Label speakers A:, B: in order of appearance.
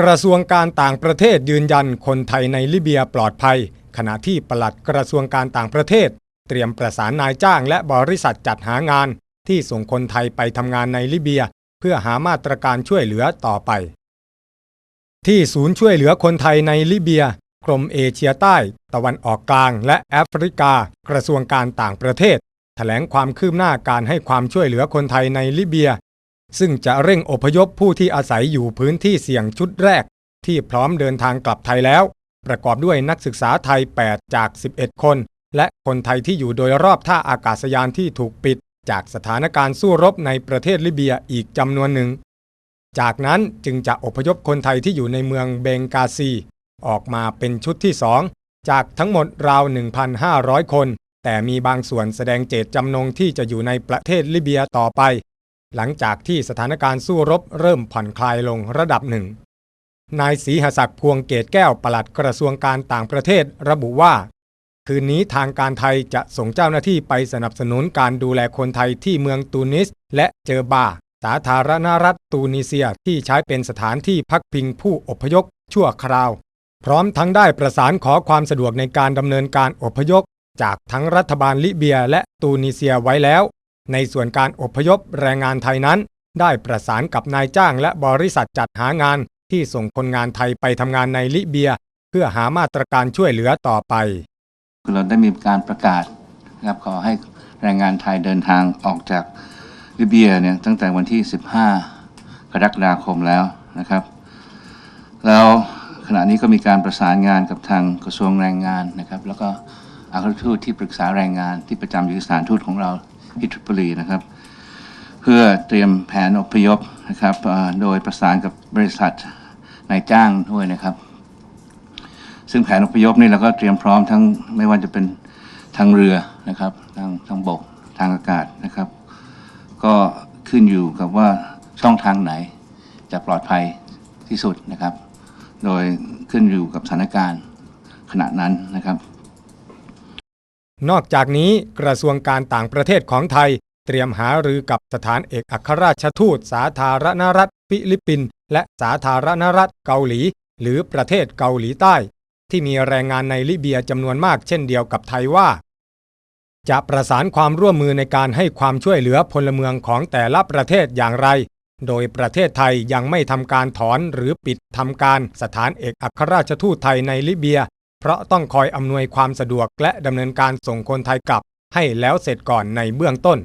A: กระทรวงการต่างประเทศยืนยันคนไทยในลิเบียปลอดภัย ขณะที่ปลัดกระทรวงการต่างประเทศ เตรียมประสานนายจ้างและบริษัทจัดหางาน ที่ส่งคนไทยไปทำงานในลิเบีย เพื่อหามาตรการช่วยเหลือต่อไป ที่ศูนย์ช่วยเหลือคนไทยในลิเบีย กรมเอเชียใต้ ตะวันออกกลาง และแอฟริกา กระทรวงการต่างประเทศ แถลงความคืบหน้าการให้ความช่วยเหลือคนไทยในลิเบีย ซึ่งจะเร่งอพยพผู้ที่อาศัยอยู่พื้นที่เสี่ยงชุดแรก ที่พร้อมเดินทางกลับไทยแล้ว ประกอบด้วยนักศึกษาไทย 8 จาก 11 คน และคนไทยที่อยู่โดยรอบท่าอากาศยานที่ถูกปิด จากสถานการณ์สู้รบในประเทศลิเบียอีกจำนวนหนึ่ง จากนั้นจึงจะอพยพคนไทยที่อยู่ในเมืองเบงกาซี ออกมาเป็นชุดที่2จากทั้งหมดราว 1,500 คน แต่มีบางส่วนแสดงเจตจำนงที่จะอยู่ในประเทศลิเบียต่อไป หลังจากที่สถานการณ์สู้รบเริ่มผ่อนคลายลงระดับหนึ่ง นายศรีหศักดิ์พวงเกตแก้วปลัดกระทรวงการต่างประเทศระบุว่า คืนนี้ทางการไทยจะส่งเจ้าหน้าที่ไปสนับสนุนการดูแลคนไทยที่เมืองตูนิส และเจอบา สาธารณรัฐตูนิเซียที่ใช้เป็นสถานที่พักพิงผู้อพยพชั่วคราว พร้อมทั้งได้ประสานขอความสะดวกในการดำเนินการอพยพจากทั้งรัฐบาลลิเบียและตูนิเซียไว้แล้ว ในส่วนการอพยพแรงงานไทยนั้น ได้ประสานกับนายจ้างและบริษัทจัดหางานที่ส่งคนงานไทยไปทำงานในลิเบีย เพื่อหามาตรการช่วยเหลือต่อไป
B: เราได้มีการประกาศนะครับขอให้แรงงานไทยเดินทางออกจากลิเบียเนี่ยตั้งแต่วันที่ 15 กรกฎาคมแล้วนะครับ แล้วขณะนี้ก็มีการประสานงานกับทางกระทรวงแรงงานนะครับ แล้วก็อาคาทูตที่ปรึกษาแรงงานที่ประจำอยู่ที่สถานทูตของเรา ที่ทริปโปลีนะครับ เพื่อเตรียมแผนอพยพนะครับโดยประสานกับบริษัทนายจ้างด้วยนะครับ ซึ่งแผนอพยพนี่เราก็เตรียมพร้อมทั้งไม่ว่าจะเป็นทางเรือนะครับทางทางบกทางอากาศนะครับ ก็ขึ้นอยู่กับว่าช่องทางไหนจะปลอดภัยที่สุดนะครับ โดยขึ้นอยู่กับสถานการณ์ขณะนั้นนะครับ
A: นอกจากนี้กระทรวงการต่างประเทศของไทย เตรียมหารือกับสถานเอกอัครราชทูตสาธารณรัฐ ฟิลิปปินส์และสาธารณรัฐเกาหลี หรือประเทศเกาหลีใต้ ที่มีแรงงานในลิเบียจำนวนมากเช่นเดียวกับไทยว่า จะประสานความร่วมมือในการให้ความช่วยเหลือพลเมืองของแต่ละประเทศอย่างไร โดยประเทศไทยยังไม่ทำการถอนหรือปิดทำการสถานเอกอัครราชทูตไทยในลิเบีย เพราะต้องคอยอำนวยความสะดวกและดำเนินการส่งคนไทยกลับให้แล้วเสร็จก่อนในเบื้องต้น